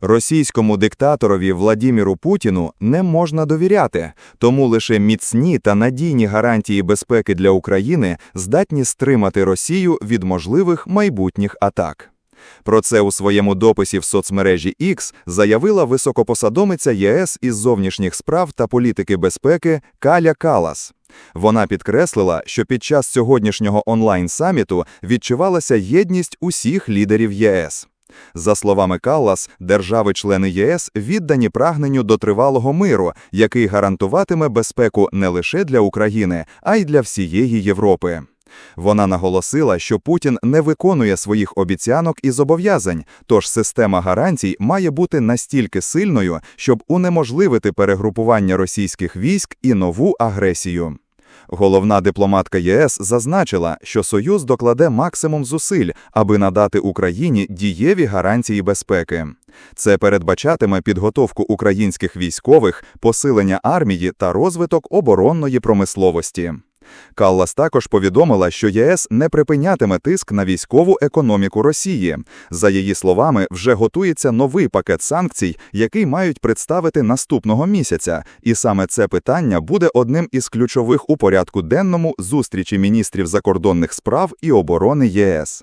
Російському диктаторові Владіміру Путіну не можна довіряти, тому лише міцні та надійні гарантії безпеки для України здатні стримати Росію від можливих майбутніх атак. Про це у своєму дописі в соцмережі X заявила високопосадомиця ЄС із зовнішніх справ та політики безпеки Каля Калас. Вона підкреслила, що під час сьогоднішнього онлайн-саміту відчувалася єдність усіх лідерів ЄС. За словами Каллас, держави-члени ЄС віддані прагненню до тривалого миру, який гарантуватиме безпеку не лише для України, а й для всієї Європи. Вона наголосила, що Путін не виконує своїх обіцянок і зобов'язань, тож система гарантій має бути настільки сильною, щоб унеможливити перегрупування російських військ і нову агресію. Головна дипломатка ЄС зазначила, що Союз докладе максимум зусиль, аби надати Україні дієві гарантії безпеки. Це передбачатиме підготовку українських військових, посилення армії та розвиток оборонної промисловості. Каллас також повідомила, що ЄС не припинятиме тиск на військову економіку Росії. За її словами, вже готується новий пакет санкцій, який мають представити наступного місяця, і саме це питання буде одним із ключових у порядку денному зустрічі міністрів закордонних справ і оборони ЄС.